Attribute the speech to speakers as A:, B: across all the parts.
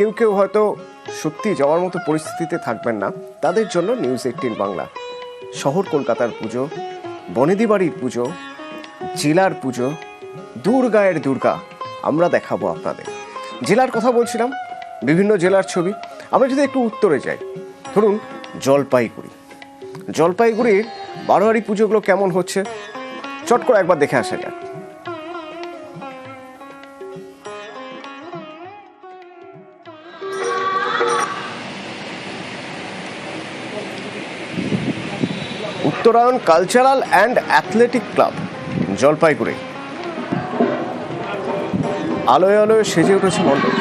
A: কেউ কেউ হয়তো সত্যি যাওয়ার মতো পরিস্থিতিতে থাকবেন না। তাদের জন্য নিউজ এইটিন বাংলা। শহর কলকাতার পুজো, বনেদি বাড়ির পুজো, জেলার পুজো, দুর্গায়ের দুর্গা, আমরা দেখাবো আপনাদের। জেলার কথা বলছিলাম, বিভিন্ন জেলার ছবি। আমরা যদি একটু উত্তরে যাই, ধরুন জলপাইগুড়ি। জলপাইগুড়ির বারোয়ারি পুজোগুলো কেমন হচ্ছে? চট করে একবার দেখে আসা যাক। Uttarayan cultural and athletic club, Jalpaiguri. আলোয় আলোয় সেজে উঠেছে মণ্ডপ।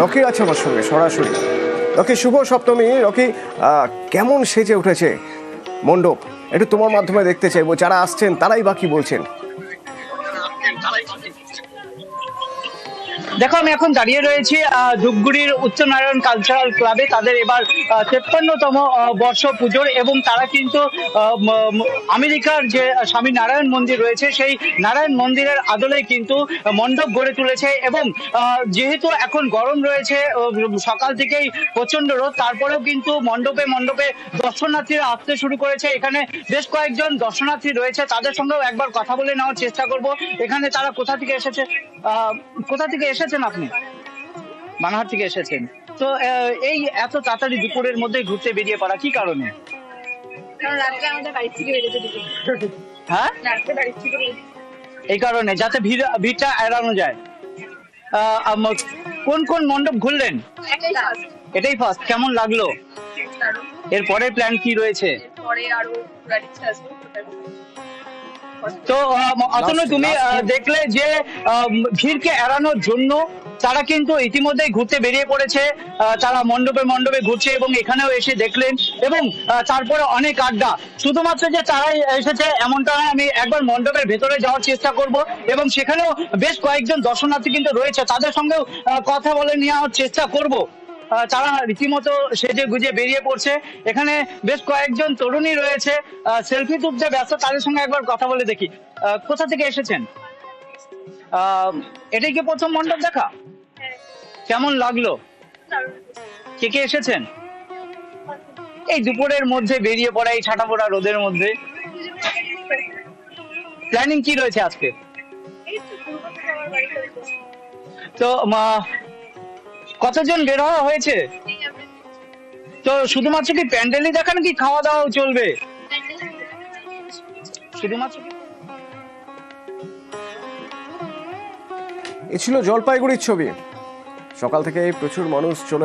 A: রকি আছে আমার সঙ্গে, সরাসরি। রকি, শুভ সপ্তমী। রকি কেমন সেজে উঠেছে মণ্ডপ? একটু তোমার মাধ্যমে দেখতে চাইব, যারা আসছেন তারাই বাকি বলছেন?
B: দেখো, আমি এখন দাঁড়িয়ে রয়েছি ধূপগুড়ির উচ্চনারায়ণ কালচারাল ক্লাবে তাদের এবার তেপ্পান্নতম বর্ষ পুজোর এবং তারা কিন্তু আমেরিকার যে স্বামী নারায়ণ মন্দির রয়েছে, সেই নারায়ণ মন্দিরের আদলে কিন্তু মণ্ডপ গড়ে তুলেছে এবং যেহেতু এখন গরম রয়েছে সকাল থেকেই প্রচণ্ড রোদ, তারপরেও কিন্তু মণ্ডপে মণ্ডপে দর্শনার্থীরা আসতে শুরু করেছে। এখানে বেশ কয়েকজন দর্শনার্থী রয়েছে, তাদের সঙ্গেও একবার কথা বলে নেওয়ার চেষ্টা করব। এখানে তারা কোথা থেকে এসেছে? কোথা থেকে এসেছেন আপনি? বানাহাট থেকে এসেছেন। তো এই এত তাড়াতাড়ি দুপুরের মধ্যে ঘুরতে বেরিয়ে পড়া কি কারণে?
C: থেকে
B: হ্যাঁ?
C: থেকে
B: এই কারণে যাতে ভিড় ভিড়টা এড়ানো যায়। কোন কোন মণ্ডপ ঘুরলেন? এটাই ফার্স্ট কেমন লাগল? এর পরের প্ল্যান কি রয়েছে? তো অতনু তুমি দেখলে যে ভিড়কে এড়ানোর জন্য তারা কিন্তু ইতিমধ্যেই ঘুরতে বেরিয়ে পড়েছে। তারা মণ্ডপে মণ্ডপে ঘুরছে এবং এখানেও এসে দেখলেন এবং তারপরে অনেক আড্ডা। শুধুমাত্র যে তারাই এসেছে এমনটা আমি একবার মণ্ডপের ভেতরে যাওয়ার চেষ্টা করব এবং সেখানেও বেশ কয়েকজন দর্শনার্থী কিন্তু রয়েছে। তাদের সঙ্গেও কথা বলে নেওয়ার চেষ্টা করব। তারা রীতিমতো সেজে গুজে বেরিয়ে পড়ছে। এখানে বেশ কয়েকজন তরুণী রয়েছে। সেলফি তুলতে ব্যস্ত, তাদের সঙ্গে একবার কথা বলে দেখি। কোথা থেকে এসেছেন? এটাই কি প্রথম মণ্ডপ দেখা? কেমন লাগল? কে কে এসেছেন? এই দুপুরের মধ্যে বেরিয়ে পড়া, এই ছাটা পড়া রোদের মধ্যে। প্ল্যানিং কি রয়েছে আজকে? তো কতজন বের হওয়া হয়েছে? তো শুধুমাত্র কি প্যান্ডেলই দেখা নাকি খাওয়া দাওয়াও চলবে? শুধুমাত্র
A: এ ছিল জলপাইগুড়ির ছবি। সকাল থেকে প্রচুর মানুষ চলে